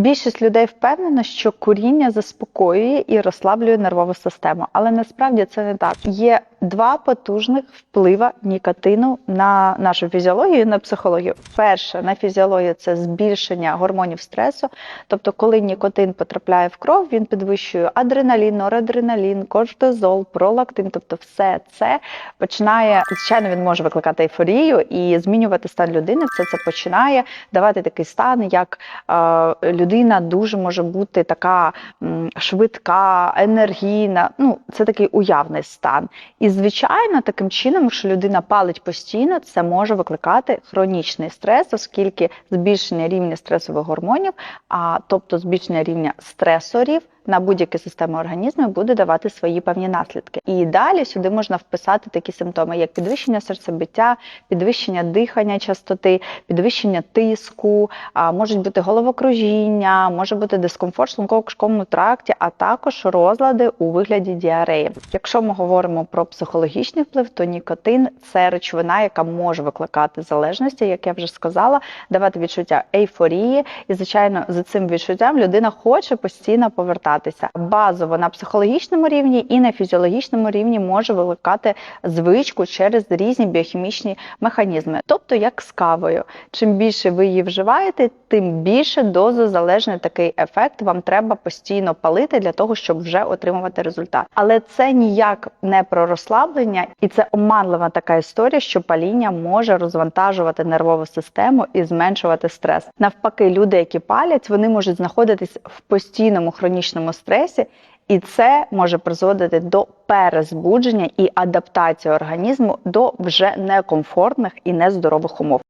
Більшість людей впевнена, що куріння заспокоює і розслаблює нервову систему, але насправді це не так. Є два потужних вплива нікотину на нашу фізіологію і на психологію. Перше на фізіологію це збільшення гормонів стресу. Тобто, коли нікотин потрапляє в кров, він підвищує адреналін, норадреналін, кортизол, пролактин. Тобто, все це починає звичайно, він може викликати ейфорію і змінювати стан людини. Все це починає давати такий стан, як е, людина дуже може бути така м, швидка, енергійна. Ну, це такий уявний стан. І звичайно, таким чином, якщо людина палить постійно, це може викликати хронічний стрес, оскільки збільшення рівня стресових гормонів, а тобто збільшення рівня стресорів. На будь-які системи організму буде давати свої певні наслідки. І далі сюди можна вписати такі симптоми, як підвищення серцебиття, підвищення дихання частоти, підвищення тиску, можуть бути головокружіння, може бути дискомфорт в шлунково-кишковому тракті, а також розлади у вигляді діареї. Якщо ми говоримо про психологічний вплив, то нікотин це речовина, яка може викликати залежності, як я вже сказала, давати відчуття ейфорії, і звичайно, за цим відчуттям людина хоче постійно повертатися. Базово на психологічному рівні і на фізіологічному рівні може викликати звичку через різні біохімічні механізми, тобто як з кавою. Чим більше ви її вживаєте, тим більше дозозалежний такий ефект вам треба постійно палити для того, щоб вже отримувати результат. Але це ніяк не про розслаблення, і це оманлива така історія, що паління може розвантажувати нервову систему і зменшувати стрес. Навпаки, люди, які палять, вони можуть знаходитись в постійному хронічному стресі. І це може призводити до перезбудження і адаптації організму до вже некомфортних і нездорових умов.